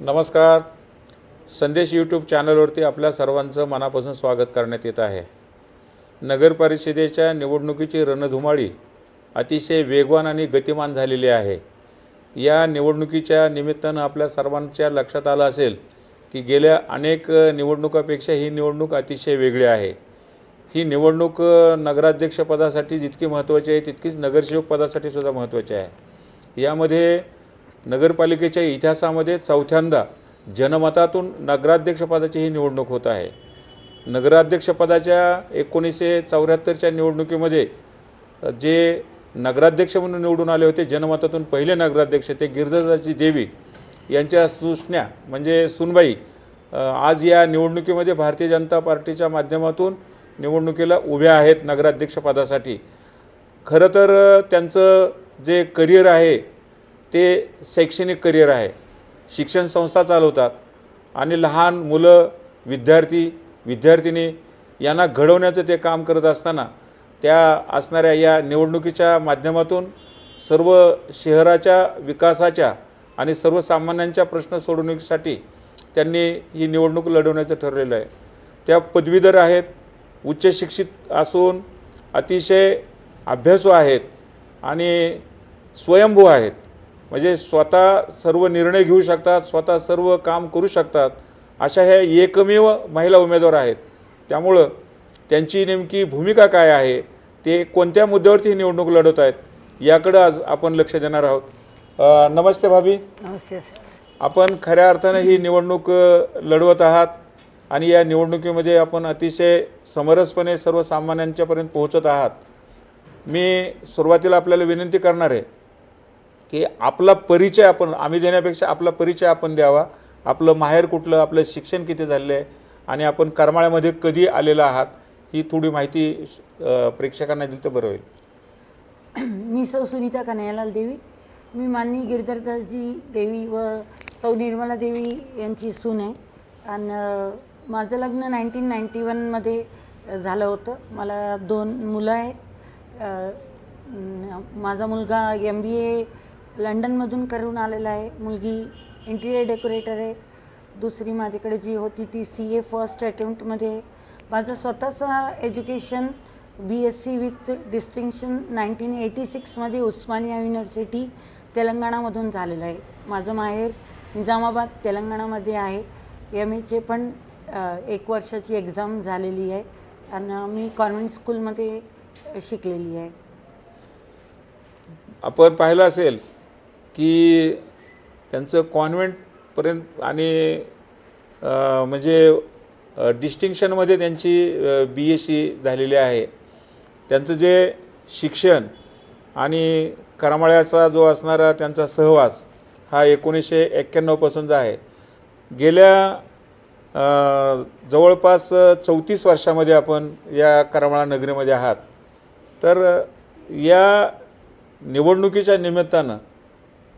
नमस्कार. संदेश यूट्यूब चॅनलवरती आपल्या सर्वांचं मनापासून स्वागत करण्यात येत आहे. नगर परिषदेच्या निवडणुकीची रणधुमाळी अतिशय वेगवान आणि गतिमान झालेली आहे. या निवडणुकीच्या निमित्तानं आपल्या सर्वांच्या लक्षात आलं असेल की गेल्या अनेक निवडणुकापेक्षा ही निवडणूक अतिशय वेगळी आहे. ही निवडणूक नगराध्यक्षपदासाठी जितकी महत्त्वाची आहे तितकीच नगरसेवक पदासाठी सुद्धा महत्त्वाची आहे. यामध्ये नगरपालिकेच्या इतिहासामध्ये चौथ्यांदा जनमतातून नगराध्यक्षपदाची ही निवडणूक होत आहे. नगराध्यक्षपदाच्या एकोणीसशे चौऱ्याहत्तरच्या निवडणुकीमध्ये जे नगराध्यक्ष म्हणून निवडून आले होते जनमतातून पहिले नगराध्यक्ष ते गिरजाची देवी यांच्या सुसण्या म्हणजे सुनबाई आज या निवडणुकीमध्ये भारतीय जनता पार्टीच्या माध्यमातून निवडणुकीला उभ्या आहेत नगराध्यक्षपदासाठी. खरं तर त्यांचं जे करिअर आहे ते शैक्षणिक करिअर आहे. शिक्षण संस्था चालवतात आणि लहान मुलं विद्यार्थी विद्यार्थिनी यांना घडवण्याचं ते काम करत असताना त्या असणाऱ्या या निवडणुकीच्या माध्यमातून सर्व शहराच्या विकासाच्या आणि सर्वसामान्यांच्या प्रश्न सोडवण्यासाठी त्यांनी ही निवडणूक लढवण्याचं ठरलेलं आहे. त्या पदवीधर आहेत उच्च शिक्षित असून अतिशय अभ्यासू आहेत आणि स्वयंभू आहेत. म्हणजे स्वतः सर्व निर्णय घेऊ शकतात स्वतः सर्व काम करू शकतात अशा ह्या एकमेव महिला उमेदवार आहेत. त्यामुळं त्यांची नेमकी भूमिका काय आहे ते कोणत्या मुद्द्यावरती ही निवडणूक लढवत आहेत याकडं आज आपण लक्ष देणार आहोत. नमस्ते भाभी. नमस्ते आपण खऱ्या अर्थानं ही निवडणूक लढवत आहात आणि या निवडणुकीमध्ये आपण अतिशय समरसपणे सर्वसामान्यांच्यापर्यंत पोहोचत आहात. मी सुरुवातीला आपल्याला विनंती करणार आहे की आपला परिचय आपण आम्ही देण्यापेक्षा आपला परिचय आपण द्यावा. आपलं माहेर कुठलं आपलं शिक्षण किती झालेलं आहे आणि आपण करमाळ्यामध्ये कधी आलेलो आहात ही थोडी माहिती प्रेक्षकांना दिली तर बरं होईल. मी सौ सुनीता कन्हैयालाल देवी. मी माननी गिरधरदासजी देवी व सौ निर्मला देवी यांची सून आहे. आणि माझं लग्न नाईन्टीन नाईन्टी वनमध्ये झालं होतं. मला दोन मुलं आहेत. माझा मुलगा एम बी ए लंडनमधून करून आलेला आहे. मुलगी इंटिरियर डेकोरेटर आहे. दुसरी माझ्याकडे जी होती ती सी ए फर्स्ट अटेम्प्टमध्ये माझं स्वतःचं education B S C with distinction nineteen eighty सिक्समध्ये Osmania university तेलंगणामधून झालेलं आहे. माझं माहेर निजामाबाद तेलंगणामध्ये आहे. एम एचे पण एक वर्षाची एक्झाम झालेली आहे. आणि मी कॉन्व्हेंट स्कूलमध्ये शिकलेली आहे. आपण पाहिलं असेल की त्यांचं कॉन्व्हेंटपर्यंत आणि म्हणजे डिस्टिंक्शनमध्ये त्यांची बी एससी झालेली आहे. त्यांचं जे शिक्षण आणि करमाळ्याचा जो असणारा त्यांचा सहवास हा एकोणीसशे एक्क्याण्णवपासूनचा आहे. गेल्या जवळपास चौतीस वर्षामध्ये आपण या करमाळा नगरीमध्ये आहात. तर या निवडणुकीच्या निमित्तानं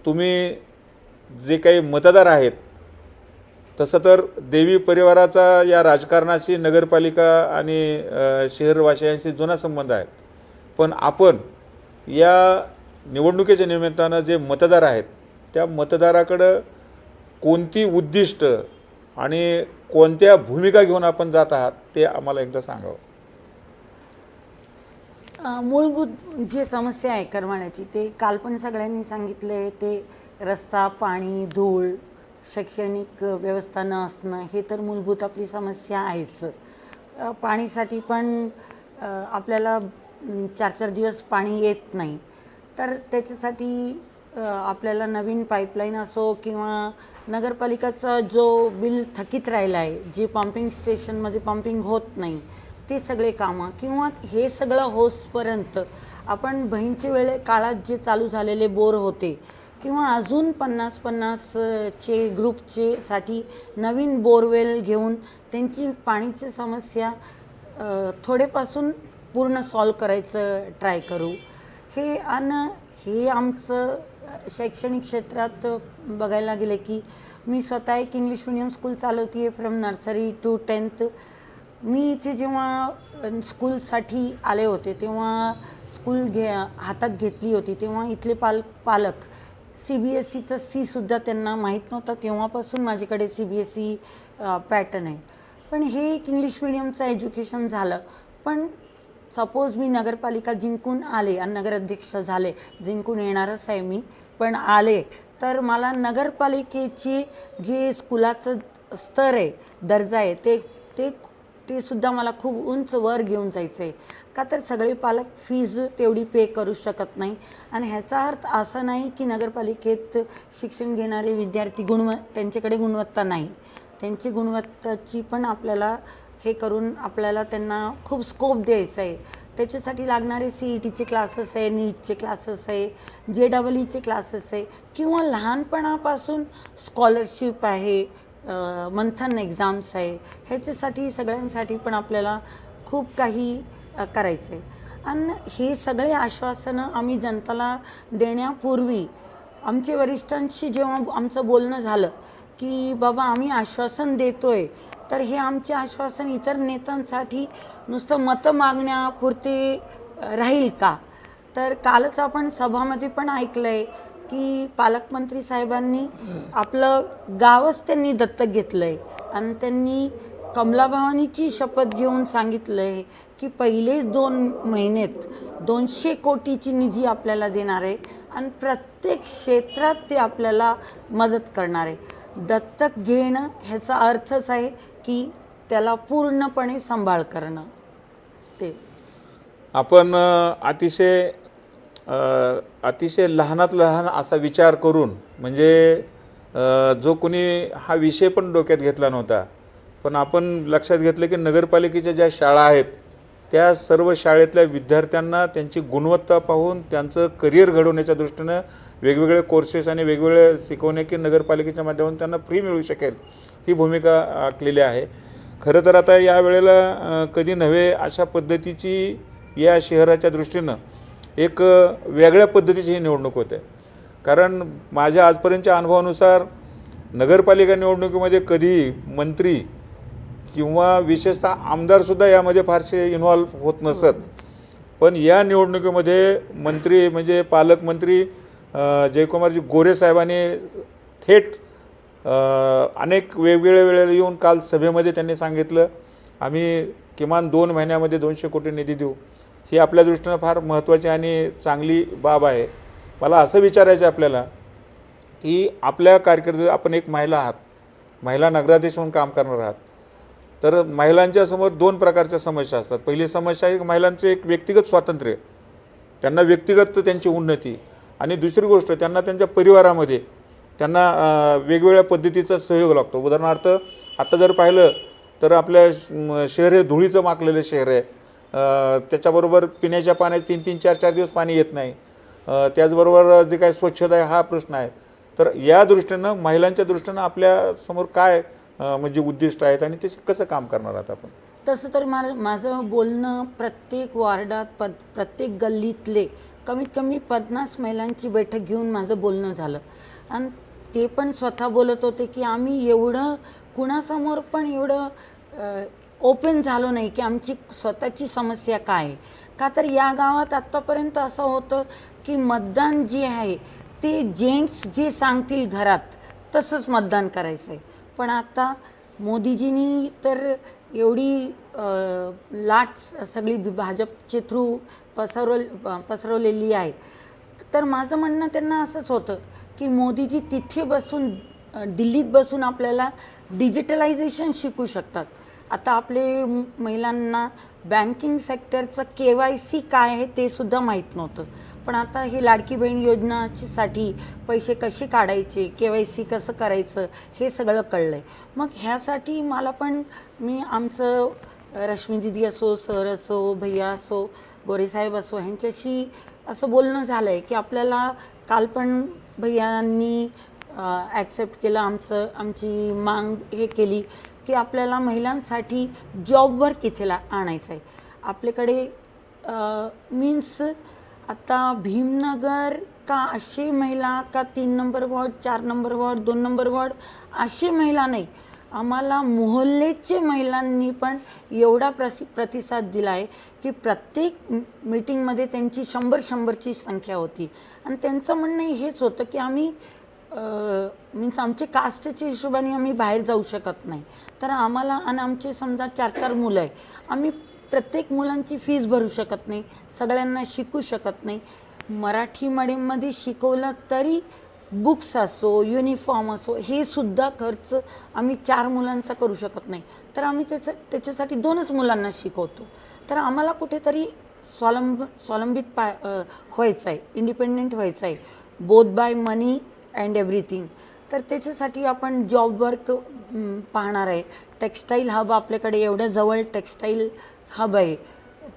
तुम्ही जे काही मतदार आहेत तसं तर देवी परिवाराचा या राजकारणाशी नगरपालिका आणि शहरवाशियांशी शहरवासियांशी जुना संबंध आहेत. पण आपण या निवडणुकीच्या निमित्तानं जे मतदार आहेत त्या मतदाराकडं कोणती उद्दिष्ट आणि कोणत्या भूमिका घेऊन आपण जात आहात ते आम्हाला एकदा सांगावं. मूलभूत जी समस्या आहे करमाळ्याची ते काल पण सगळ्यांनी सांगितलं आहे ते रस्ता पाणी धूळ शैक्षणिक व्यवस्था न असणं हे तर मूलभूत आपली समस्या आहेच. पाणीसाठी पण आपल्याला चार चार दिवस पाणी येत नाही. तर त्याच्यासाठी आपल्याला नवीन पाईपलाईन असो किंवा नगरपालिकाचा जो बिल थकीत राहिला आहे जे पंपिंग स्टेशनमध्ये पंपिंग होत नाही ते सगळे कामं किंवा हे सगळं होसपर्यंत आपण बहीणचे वेळे काळात जे चालू झालेले बोर होते किंवा अजून पन्नास पन्नासचे ग्रुपचे साठी नवीन बोरवेल घेऊन त्यांची पाणीची समस्या थोडेपासून पूर्ण सॉल्व करायचं ट्राय करू. हे आणि हे आमचं शैक्षणिक क्षेत्रात बघायला गेलं की मी स्वतः एक इंग्लिश मिडियम स्कूल चालवते आहे फ्रॉम नर्सरी टू टेन्थ. मी इथे जेव्हा स्कूलसाठी आले होते तेव्हा स्कूल घे हातात घेतली होती तेव्हा इथले पाल पालक सी बी एस सीचं सीसुद्धा त्यांना माहीत नव्हतं. तेव्हापासून माझ्याकडे C B S C pattern आहे. पण हे एक इंग्लिश मिडियमचं एज्युकेशन झालं. पण सपोज मी नगरपालिका जिंकून आले आणि नगराध्यक्ष झाले जिंकून येणारच आहे मी पण आले तर मला नगरपालिकेची जे स्कुलाचं स्तर आहे दर्जा आहे ते ते ते सुद्धा मला खूप उंच वर घेऊन जायचं. आहे का तर सगळे पालक फीज तेवढी पे करू शकत नाही. आणि ह्याचा अर्थ असा नाही की नगरपालिकेत शिक्षण घेणारे विद्यार्थी गुणव त्यांच्याकडे गुणवत्ता नाही. त्यांची गुणवत्ताची पण आपल्याला हे करून आपल्याला त्यांना खूप स्कोप द्यायचा आहे. त्याच्यासाठी लागणारे सी ई टीचे क्लासेस आहे नीटचे क्लासेस आहे जे डबल ईचे क्लासेस आहे किंवा लहानपणापासून स्कॉलरशिप आहे मंथन एक्झाम्स आहे. ह्याच्यासाठी सगळ्यांसाठी पण आपल्याला खूप काही करायचं आहे आणि हे सगळे आश्वासनं आम्ही जनताला देण्यापूर्वी आमचे वरिष्ठांशी जेव्हा आमचं बोलणं झालं की बाबा आम्ही आश्वासन देतो आहे तर हे आमचे आश्वासन इतर नेत्यांसाठी नुसतं मतं मागण्यापुरते राहील का? तर कालच आपण सभामध्ये पण ऐकलं आहे की पालकमंत्री साहेबांनी आपलं गावच त्यांनी दत्तक घेतलं आहे आणि त्यांनी कमलाभवानीची शपथ घेऊन सांगितलं आहे की पहिलेच दोन महिन्यात दोनशे कोटीची निधी आपल्याला देणार आहे आणि प्रत्येक क्षेत्रात ते आपल्याला मदत करणार आहे. दत्तक घेणं ह्याचा अर्थच आहे की त्याला पूर्णपणे सांभाळ करणं. ते. आपण अतिशय अतिशय लहानात लहान असा विचार करून म्हणजे जो कोणी हा विषय पण डोक्यात घेतला नव्हता पण आपण लक्षात घेतलं की नगरपालिकेच्या ज्या शाळा आहेत त्या सर्व शाळेतल्या विद्यार्थ्यांना त्यांची गुणवत्ता पाहून त्यांचं करिअर घडवण्याच्या दृष्टीनं वेगवेगळे कोर्सेस आणि वेगवेगळे शिकवणे की नगरपालिकेच्या माध्यमातून त्यांना फ्री मिळू शकेल ही भूमिका आखलेली आहे. खरं तर आता या वेळेला कधी नव्हे अशा पद्धतीची या शहराच्या दृष्टीनं एक वेगळ्या पद्धतीची ही निवडणूक होते. कारण माझ्या आजपर्यंतच्या अनुभवानुसार नगरपालिका निवडणुकीमध्ये कधी मंत्री किंवा विशेषतः आमदारसुद्धा यामध्ये फारसे इन्व्हॉल्व होत नसत. पण या निवडणुकीमध्ये मंत्री म्हणजे पालकमंत्री जयकुमारजी गोरे साहेबांनी थेट अनेक वेगवेगळ्या वेळेला येऊन काल सभेमध्ये त्यांनी सांगितलं आम्ही किमान दोन महिन्यामध्ये दोनशे कोटी निधी देऊ. ही आपल्या दृष्टीनं फार महत्त्वाची आणि चांगली बाब आहे. मला असं विचारायचं आहे आपल्याला की आपल्या कारकिर्दीत आपण एक महिला आहात महिला नगराध्यक्ष म्हणून काम करणार आहात तर महिलांच्या समोर दोन प्रकारच्या समस्या असतात. पहिली समस्या आहे महिलांचे महिलांचं एक व्यक्तिगत स्वातंत्र्य त्यांना व्यक्तिगत त्यांची उन्नती आणि दुसरी गोष्ट त्यांना त्यांच्या परिवारामध्ये त्यांना वेगवेगळ्या पद्धतीचा सहयोग लागतो. उदाहरणार्थ आता जर पाहिलं तर आपल्या शहर हे धुळीचं माकलेलं शहर आहे. त्याच्याबरोबर पिण्याच्या पाण्यात तीन तीन चार चार दिवस पाणी येत नाही. त्याचबरोबर जे काही स्वच्छता आहे हा प्रश्न आहे. तर या दृष्टीनं महिलांच्या दृष्टीनं आपल्यासमोर काय म्हणजे उद्दिष्ट आहेत आणि ते कसं काम करणार आहात आपण? तसं तर मा माझं बोलणं प्रत्येक वार्डात प प्रत्येक गल्लीतले कमीत कमी पन्नास महिलांची बैठक घेऊन माझं बोलणं झालं. आणि ते पण स्वतः बोलत होते की आम्ही एवढं कुणासमोर पण एवढं ओपन झालो नाही की आमची स्वतःची समस्या काय आहे. का तर या गावात आत्तापर्यंत असं होतं की मतदान जे आहे ते जेंट्स जे सांगतील घरात तसंच मतदान करायचं आहे. पण आता मोदीजींनी तर एवढी लाट सगळी भाजपचे थ्रू पसरव पसरवलेली आहे. तर माझं म्हणणं त्यांना असंच होतं की मोदीजी तिथे बसून दिल्लीत बसून आपल्याला डिजिटलायझेशन शिकू शकतात. आता आपले महिलांना बँकिंग सेक्टरचं के वाय सी काय आहे ते सुद्धा माहीत नव्हतं. पण आता ही लाडकी बहीण योजनासाठी पैसे कसे काढायचे के वाय सी कसं करायचं हे सगळं कळलं आहे मग ह्यासाठी मला पण मी आमचं रश्मी दिदी असो सर असो भैया असो गोरेसाहेब असो ह्यांच्याशी असं बोलणं झालं आहे की आपल्याला काल पण भैयांनी ॲक्सेप्ट केलं आमचं आमची मांग हे केली. की आपल्याला महिलांसाठी जॉबवर किथेला आणायचं आहे आपल्याकडे मीन्स आता भीमनगर का असे महिला का तीन नंबर वॉर्ड चार नंबर वॉर्ड दोन नंबर वॉर्ड असे महिला नाही. आम्हाला मोहल्लेचे महिलांनी पण एवढा प्रसि प्रतिसाद दिला आहे की प्रत्येक मीटिंगमध्ये त्यांची शंभर शंभरची संख्या होती. आणि त्यांचं म्हणणं हेच होतं की आम्ही मीन्स आमचे कास्टच्या हिशोबाने आम्ही बाहेर जाऊ शकत नाही. तर आम्हाला आणि आमचे समजा चार चार मुलं आहे आम्ही प्रत्येक मुलांची फीज भरू शकत नाही सगळ्यांना शिकू शकत नाही. मराठी मीडियममध्ये शिकवलं तरी बुक्स असो युनिफॉर्म असो हे सुद्धा खर्च आम्ही चार मुलांचा करू शकत नाही. तर आम्ही त्याचं त्याच्यासाठी दोनच मुलांना शिकवतो. तर आम्हाला कुठेतरी स्वावलंब स्वावलंबित पा व्हायचं आहे इंडिपेंडेंट व्हायचं आहे. Both by money and everything. तर त्याच्यासाठी आपण जॉब वर्क पाहणार आहे. टेक्स्टाईल हब आपल्याकडे एवढ्या जवळ टेक्स्टाईल हब आहे.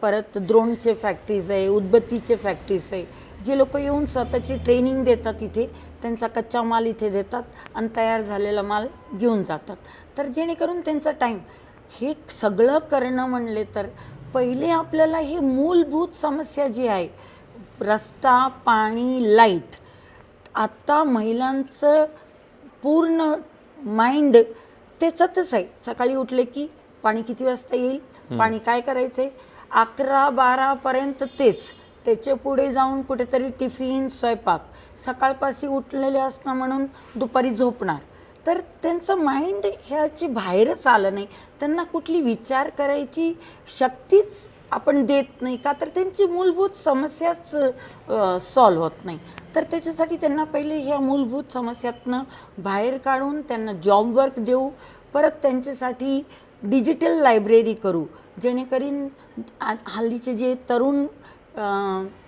परत द्रोणचे फॅक्टरीज आहे उदबत्तीचे फॅक्टरीज आहे. जे लोक येऊन स्वतःची ट्रेनिंग देतात इथे त्यांचा कच्चा माल इथे देतात आणि तयार झालेला माल घेऊन जातात. तर जेणेकरून त्यांचा टाईम हे सगळं करणं म्हणले तर पहिले आपल्याला हे मूलभूत समस्या जी आहे रस्ता पाणी लाइट आता महिलांचं पूर्ण माइंड त्याच्यातच आहे. सकाळी उठले की पाणी किती वाजता येईल? पाणी काय करायचंय? अकरा बारापर्यंत तेच. त्याच्या पुढे जाऊन कुठेतरी टिफिन स्वयंपाक. सकाळपाशी उठलेले असणं म्हणून दुपारी झोपणार. तर त्यांचं माइंड ह्याची बाहेरच आलं नाही. त्यांना कुठली विचार करायची शक्तीच आपण देत नाही का? तर त्यांची मूलभूत समस्याच सॉल्व होत नाही. तर त्याच्यासाठी त्यांना पहिले ह्या मूलभूत समस्यातनं बाहेर काढून त्यांना जॉब वर्क देऊ परत त्यांच्यासाठी डिजिटल लायब्ररी करू. जेणेकरून हल्लीचे जे तरुण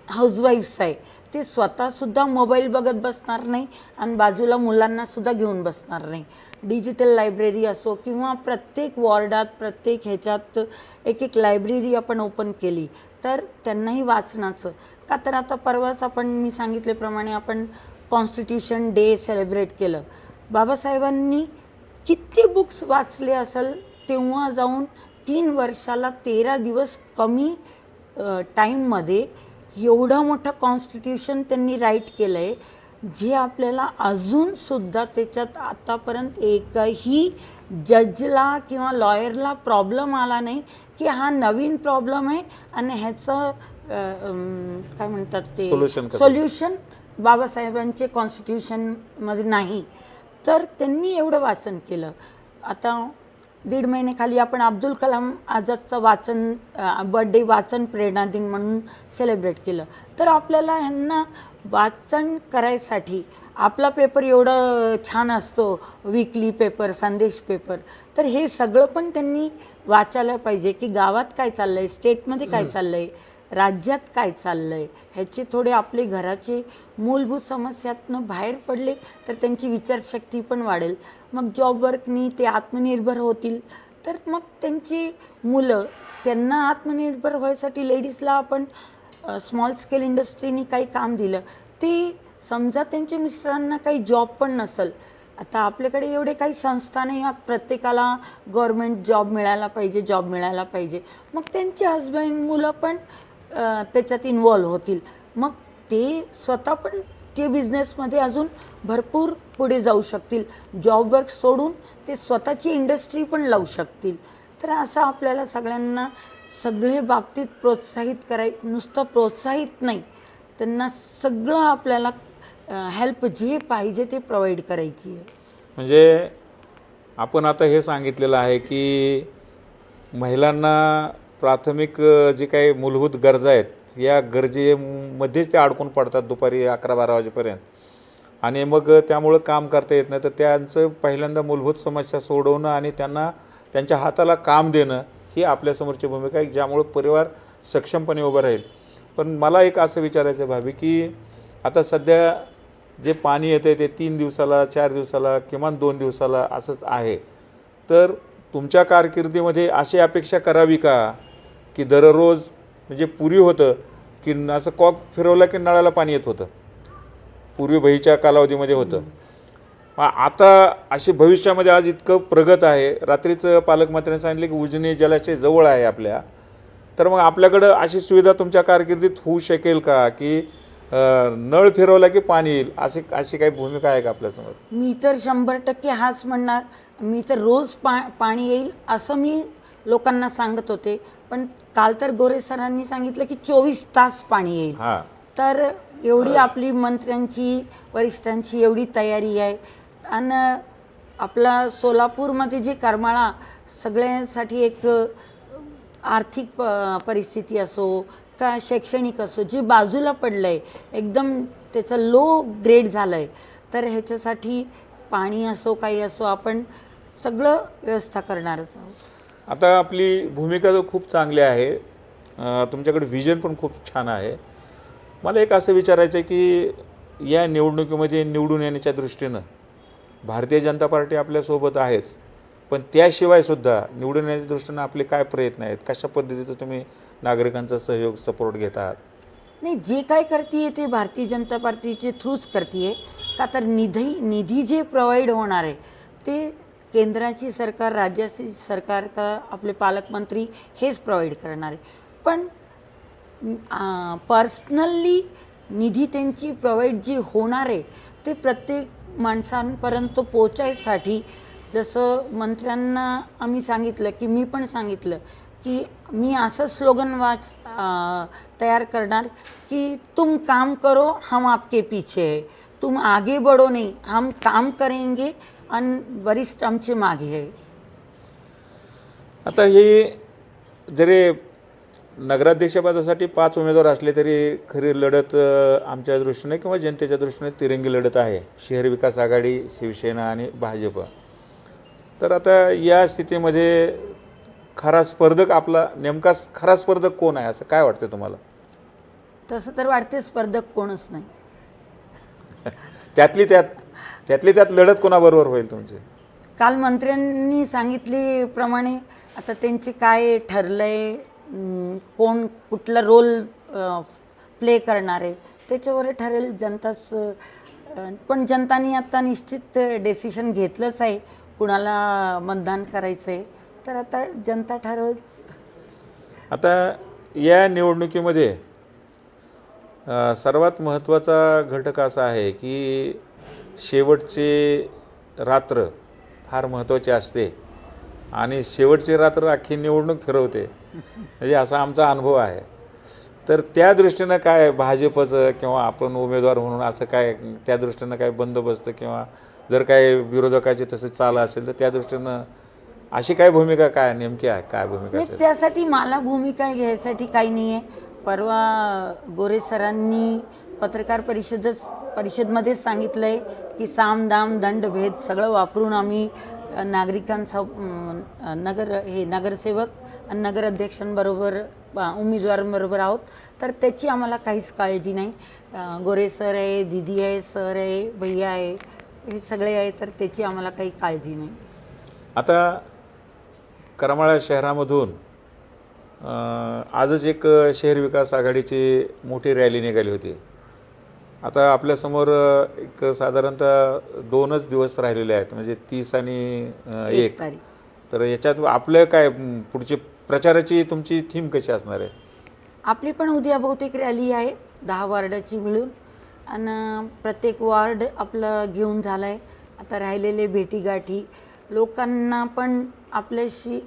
हाऊसवाईफ्स आहे ते स्वतःसुद्धा मोबाईल बघत बसणार नाही आणि बाजूला मुलांनासुद्धा घेऊन बसणार नाही. डिजिटल लायब्ररी असो किंवा प्रत्येक वॉर्डात प्रत्येक ह्याच्यात एक एक लायब्ररी आपण ओपन केली तर त्यांनाही वाचनाचं. का तर आता परवाच आपण मी सांगितल्याप्रमाणे आपण कॉन्स्टिट्यूशन डे सेलिब्रेट केलं. बाबासाहेबांनी किती बुक्स वाचले असेल तेव्हा जाऊन तीन वर्षाला तेरा दिवस कमी टाईममध्ये एवढं मोठं कॉन्स्टिट्यूशन त्यांनी राईट केलं आहे जे आपल्याला अजूनसुद्धा त्याच्यात आतापर्यंत एकही जजला किंवा लॉयरला प्रॉब्लेम आला नाही की हा नवीन प्रॉब्लेम आहे आणि ह्याचं काय म्हणतात ते? सोल्युशन बाबासाहेबांचे कॉन्स्टिट्यूशनमध्ये नाही. तर त्यांनी एवढं वाचन केलं. आता दीड महिन्याखाली आपण अब्दुल कलाम आझादचं वाचन बर्थडे वाचन प्रेरणा दिन म्हणून सेलिब्रेट केलं. तर आपल्याला ह्यांना वाचन करायसाठी आपला पेपर एवढं छान असतो वीकली पेपर संदेश पेपर तर हे सगळं पण त्यांनी वाचायला पाहिजे की गावात काय चाललं आहे स्टेटमध्ये काय चाललं आहे राज्यात काय चाललं आहे ह्याचे थोडे आपले घराचे मूलभूत समस्यातनं बाहेर पडले तर त्यांची विचारशक्ती पण वाढेल. मग जॉब वर्कनी ते आत्मनिर्भर होतील. तर मग त्यांची मुलं त्यांना आत्मनिर्भर व्हायसाठी लेडीजला आपण स्मॉल स्केल इंडस्ट्रीनी काही काम दिलं. ते समजा त्यांच्या मिस्टरांना काही जॉब पण नसेल. आता आपल्याकडे एवढे काही संस्था नाही. या प्रत्येकाला गव्हर्मेंट जॉब मिळायला पाहिजे जॉब मिळायला पाहिजे. मग त्यांचे हजबंड मुलं पण त्याच्यात इन्वॉल्व होतील. मग ते स्वतः पण ते बिझनेसमध्ये अजून भरपूर पुढे जाऊ शकतील. जॉब वर्क सोडून ते स्वतःची इंडस्ट्री पण लावू शकतील. तर असं आपल्याला सगळ्यांना सगळे बाबतीत प्रोत्साहित कराय नुसतं प्रोत्साहित नाही त्यांना सगळं आपल्याला हेल्प जे पाहिजे ते प्रोव्हाइड करायची आहे. म्हणजे आपण आता हे सांगितलेलं आहे की महिलांना प्राथमिक जे काही मूलभूत गरजा आहेत या गरजेमध्येच ते अडकून पडतात दुपारी अकरा बारा वाजेपर्यंत. आणि मग त्यामुळं काम करता येत नाही. तर त्यांचं पहिल्यांदा मूलभूत समस्या सोडवणं आणि त्यांना त्यांच्या हाताला काम देणं ही आपल्यासमोरची भूमिका आहे ज्यामुळं परिवार सक्षमपणे उभं राहील. पण मला एक असं विचारायचं भावी भाभी की आता सध्या जे पाणी येतं आहे ते तीन दिवसाला चार दिवसाला किमान दोन दिवसाला असंच आहे. तर तुमच्या कारकिर्दीमध्ये अशी अपेक्षा करावी का? की दररोज म्हणजे पूर्वी होतं की असं कॉक फिरवला की नळाला पाणी येत होतं. पूर्वी भईच्या कालावधीमध्ये होतं. आता अशी भविष्यामध्ये आज इतकं प्रगत आहे. रात्रीचं पालकमंत्र्यांनी सांगितलं की उजनी जलाशय जवळ आहे आपल्या. तर मग आपल्याकडं अशी सुविधा तुमच्या कारकिर्दीत होऊ शकेल का? की नळ फिरवला की पाणी येईल? अशी अशी काही भूमिका आहे का आपल्यासमोर मी तर शंभर टक्के हाच म्हणणार. मी तर रोज पा पाणी येईल असं मी लोकांना सांगत होते. पण काल तर गोरे सरांनी सांगितलं की चोवीस तास पाणी येईल. हां. तर एवढी आपली मंत्र्यांची वरिष्ठांची एवढी तयारी आहे. आणि आपला सोलापूरमध्ये जे करमाळा सगळ्यांसाठी एक आर्थिक प परिस्थिती असो का शैक्षणिक असो जे बाजूला पडलं आहे एकदम त्याचं लो ग्रेड झालं आहे तर ह्याच्यासाठी पाणी असो काही असो आपण सगळं व्यवस्था करणारच आहोत. आता आपली भूमिका तर खूप चांगली आहे. तुमच्याकडे व्हिजन पण खूप छान आहे. मला एक असं विचारायचं आहे की या निवडणुकीमध्ये निवडून येण्याच्या दृष्टीनं भारतीय जनता पार्टी आपल्यासोबत आहेच पण त्याशिवायसुद्धा निवडून येण्याच्या दृष्टीनं आपले काय प्रयत्न आहेत? कशा पद्धतीचं तुम्ही नागरिकांचा सहयोग सपोर्ट घेत आहात नाही जे काय करते ते भारतीय जनता पार्टीचे थ्रूच करते का तर निधी निधी जे प्रोव्हाइड होणार आहे ते केंद्राची सरकार राज्याची सरकार का आपले पालकमंत्री हेच प्रोव्हाइड करणार. आहे पण पर्सनली निधी त्यांची प्रोव्हाइड जी होणार आहे ते प्रत्येक माणसांपर्यंत पोचायसाठी जसं मंत्र्यांना आम्ही सांगितलं की मी पण सांगितलं की मी असं स्लोगन वाच तयार करणार की तुम काम करो हम आपके पीछे है तुम आगे बढ़ो नहीं हम काम करेंगे आणि वरिष्ठ आमचे मागे आहे आता हे जरी नगराध्यक्षपदासाठी पाच उमेदवार असले तरी खरी लढत आमच्या दृष्टीने किंवा जनतेच्या दृष्टीने तिरंगी लढत आहे. शहर विकास आघाडी शिवसेना आणि भाजप. तर आता या स्थितीमध्ये खरा स्पर्धक आपला नेमका खरा स्पर्धक कोण आहे असं काय वाटतं तुम्हाला? तसं तर वाटते स्पर्धक कोणच नाही. त्यातली त्यात त्यातली त्यात लढत कोणाबरोबर होईल तुमची? काल मंत्र्यांनी सांगितल्याप्रमाणे आता त्यांचे काय ठरलंय कोण कुठला रोल प्ले करणार आहे त्याच्यावर ठरेल जनताच पण जनतानी आता निश्चित डेसिशन घेतलंच आहे कुणाला मतदान करायचं आहे तर आता जनता ठरव आता या निवडणुकीमध्ये सर्वात महत्त्वाचा घटक असा आहे की शेवटचे रात्र फार महत्त्वाची असते. आणि शेवटची रात्र अख्खी निवडणूक फिरवते. म्हणजे असा आमचा अनुभव आहे. तर त्या दृष्टीनं काय भाजपचं किंवा आपण उमेदवार म्हणून असं काय त्या दृष्टीनं काय बंदोबस्त किंवा जर काय विरोधकाची तसं चाल असेल तर त्या दृष्टीनं अशी काय भूमिका काय नेमकी आहे? काय भूमिका त्यासाठी मला भूमिका घ्यायसाठी काही नाही आहे परवा गोरे सरांनी पत्रकार परिषदच परिषदमध्येच सांगितलं आहे की साम दाम दंड भेद सगळं वापरून आम्ही अ, नागरिकांचा नगर हे नगरसेवक आणि नगराध्यक्षांबरोबर उमेदवारांबरोबर आहोत. तर त्याची आम्हाला काहीच काळजी नाही. गोरे सर आहे दिदी आहे सर आहे भैया आहे हे सगळे आहे तर त्याची आम्हाला काही काळजी नाही. आता करमाळा शहरामधून आजच एक शहर विकास आघाडीची मोठी रॅली निघाली होती. आता आपल्यासमोर एक साधारणतः दोनच दिवस राहिलेले आहेत म्हणजे तीस आणि एक. तर याच्यात आपलं काय पुढची प्रचाराची तुमची थीम कशी असणार आहे? आपली पण उद्या बहुतेक रॅली आहे दहा वॉर्डाची मिळून. आणि प्रत्येक वॉर्ड आपलं घेऊन झालं आहे आता राहिलेले भेटीगाठी लोकांना पण आपल्याशी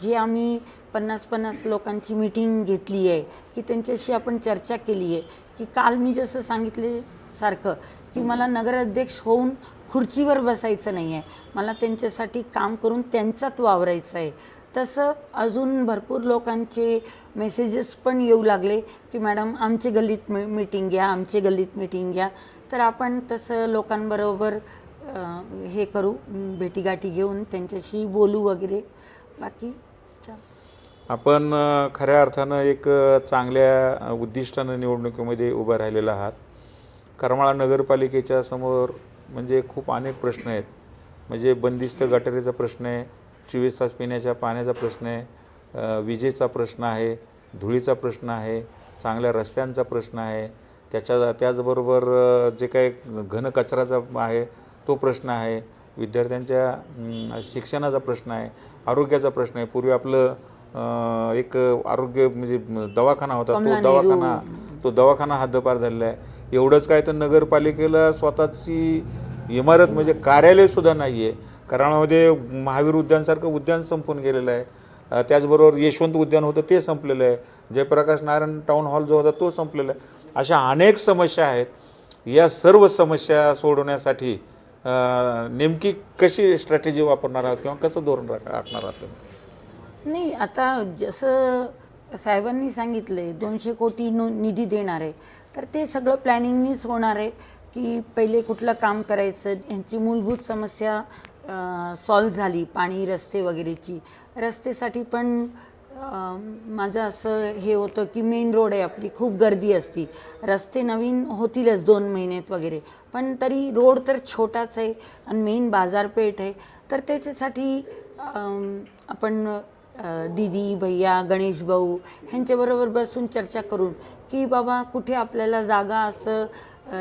जी आम्ही पन्नास पन्नास लोकांची मीटिंग घेतली आहे की त्यांच्याशी आपण चर्चा केली आहे की काल मी जसं सांगितले सारखं की मला नगराध्यक्ष होऊन खुर्चीवर बसायचं नाही आहे मला त्यांच्यासाठी काम करून त्यांचात वावरायचं आहे. तसं अजून भरपूर लोकांचे मेसेजेस पण येऊ लागले की मॅडम आमचे गल्लीत मी मीटिंग घ्या आमचे गल्लीत मीटिंग घ्या. तर आपण तसं लोकांबरोबर हे करू भेटीगाठी घेऊन त्यांच्याशी बोलू वगैरे. बाकी आपण खऱ्या अर्थानं एक चांगल्या उद्दिष्टानं निवडणुकीमध्ये उभं राहिलेलं आहात. करमाळा नगरपालिकेच्या समोर म्हणजे खूप अनेक प्रश्न आहेत. म्हणजे बंदिस्त गटारीचा प्रश्न आहे चोवीस तास पिण्याच्या पाण्याचा प्रश्न आहे विजेचा प्रश्न आहे धुळीचा प्रश्न आहे चांगल्या रस्त्यांचा प्रश्न आहे. त्याच्या त्याचबरोबर जे काही घन कचऱ्याचा आहे तो प्रश्न आहे. विद्यार्थ्यांच्या शिक्षणाचा प्रश्न आहे. आरोग्याचा प्रश्न आहे. पूर्वी आपलं एक आरोग्य म्हणजे दवाखाना होता. तो. दवाखाना तो दवाखाना हद्दपार झालेला आहे. एवढंच काय तर नगरपालिकेला स्वतःची इमारत म्हणजे कार्यालयसुद्धा नाही आहे कराडामध्ये महावीर उद्यानसारखं उद्यान संपून गेलेलं आहे. त्याचबरोबर यशवंत उद्यान होतं ते संपलेलं आहे. जयप्रकाश नारायण टाऊन हॉल जो होता तो संपलेला आहे. अशा अनेक समस्या आहेत. या सर्व समस्या सोडवण्यासाठी नेमकी कशी स्ट्रॅटेजी वापरणार आहात किंवा कसं धोरण राखणार आहात तुम्ही? नाही आता जसं साहेबांनी सांगितले दोनशे कोटी नो निधी देणार आहे तर ते सगळं प्लॅनिंगनीच होणार आहे की पहिले कुठलं काम करायचं यांची मूलभूत समस्या सॉल्व झाली पाणी रस्ते वगैरेची. रस्तेसाठी पण माझं असं हे होतं की मेन रोड आहे आपली खूप गर्दी असती. रस्ते नवीन होतीलच दोन महिन्यात वगैरे. पण तरी रोड तर छोटाच आहे आणि मेन बाजारपेठ आहे. तर त्याच्यासाठी आपण दीदी भैया गणेश भाऊ ह्यांच्याबरोबर बसून चर्चा करून की बाबा कुठे आपल्याला जागा असं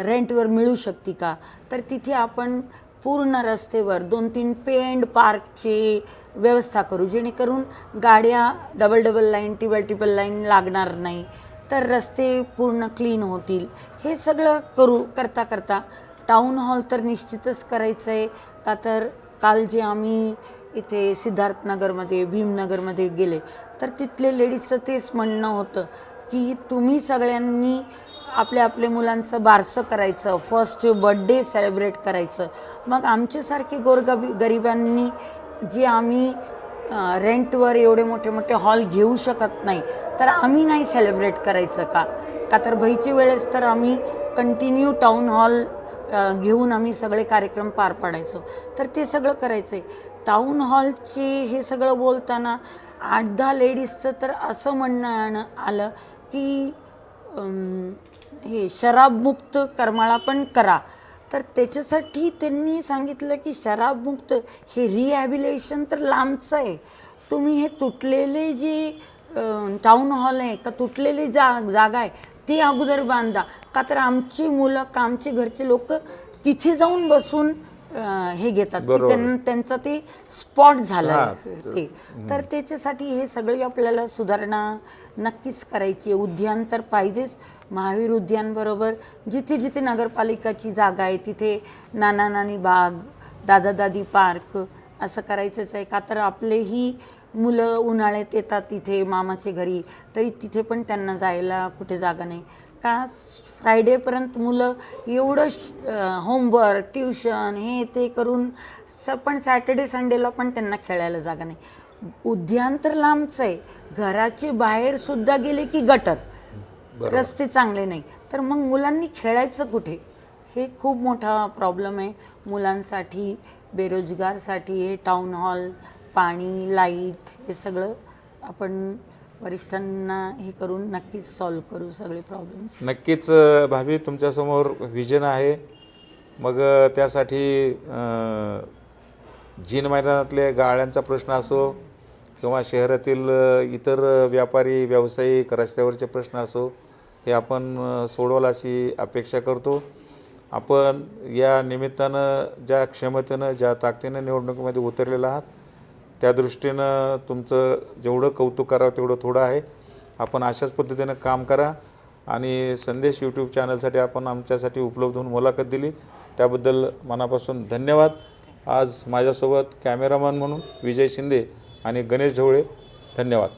रेंटवर मिळू शकते का? तर तिथे आपण पूर्ण रस्तेवर दोन तीन पेंड पार्कची व्यवस्था करू जेणेकरून गाड्या double double line triple triple line लागणार नाही. तर रस्ते पूर्ण क्लीन होतील. हे सगळं करू करता करता टाऊन हॉल तर निश्चितच करायचं आहे का तर काल जे आम्ही इथे सिद्धार्थनगरमध्ये भीमनगरमध्ये गेले तर तिथले लेडीजचं तेच म्हणणं होतं की तुम्ही सगळ्यांनी आपल्या आपल्या मुलांचं बारसं करायचं फर्स्ट बड्डे सेलिब्रेट करायचं. मग आमच्यासारखी गोरगबी गरिबांनी जे आम्ही रेंटवर एवढे मोठे मोठे हॉल घेऊ शकत नाही तर आम्ही नाही सेलिब्रेट करायचं का? का तर भईची वेळेस तर आम्ही कंटिन्यू टाऊन हॉल घेऊन आम्ही सगळे कार्यक्रम पार पाडायचो. तर ते सगळं करायचं आहे टाऊन हॉलचे हे सगळं बोलताना आठ दहा लेडीजचं तर असं म्हणणं आलं की हे शराबमुक्त करमाळा पण करा. तर त्याच्यासाठी त्यांनी सांगितलं की शराबमुक्त हे रिहॅबिलेशन तर लांबचं आहे. तुम्ही हे तुटलेले जे टाऊन हॉल आहे का तुटलेली जा जागा आहे ती अगोदर बांधा. का तर आमची मुलं का आमचे घरचे लोक तिथे जाऊन बसून अं, हे घेतात. की बरोबर. त्यांना त्यांचं ते स्पॉट झालं हा. ते. तर त्याच्यासाठी हे सगळी आपल्याला सुधारणा नक्कीच करायची आहे. उद्यान तर पाहिजेच. महावीर उद्यान बरोबर. जिथे जिथे नगरपालिकाची जागा आहे तिथे नाना नानी बाग दादा दादी पार्क असं करायचंच आहे. का तर आपलेही मुलं उन्हाळ्यात येतात तिथे मामाचे घरी. तरी तिथे पण त्यांना जायला कुठे जागा नाही. का फ्रायडेपर्यंत मुलं एवढं होमवर्क ट्युशन हे ते करून स पण सॅटर्डे संडेला पण त्यांना खेळायला जागा नाही. उद्यान तर लांबचं आहे. घराचे बाहेर सुद्धा गेले की गटर. रस्ते चांगले नाही. तर मग मुलांनी खेळायचं कुठे? हे खूप मोठा प्रॉब्लेम आहे. मुलांसाठी बेरोजगारसाठी हे टाऊन हॉल पाणी लाइट हे सगळं आपण वरिष्ठांना हे करून नक्कीच सॉल्व करू सगळे प्रॉब्लेम्स नक्कीच अ, भाभी तुमच्यासमोर व्हिजन आहे. मग अ, त्यासाठी अ, जीन मैदानातले गाळ्यांचा प्रश्न असो किंवा शहरातील अ, इतर व्यापारी व्यावसायिक रस्त्यावरचे प्रश्न असो हे आपण अ, सोडवाल अशी अपेक्षा करतो. आपण या निमित्तानं ज्या क्षमतेनं ज्या ताकदीनं निवडणुकीमध्ये उतरलेला आहात त्या दृष्टीनं तुमचं जेवढं कौतुक करावं तेवढं थोडं आहे. आपण अशाच पद्धतीनं काम करा आणि संदेश यूट्यूब चॅनलसाठी आपण आमच्यासाठी उपलब्ध होऊन मुलाखत दिली. त्याबद्दल मनापासून धन्यवाद. आज माझ्यासोबत कॅमेरामॅन म्हणून विजय शिंदे आणि गणेश ढवळे. धन्यवाद.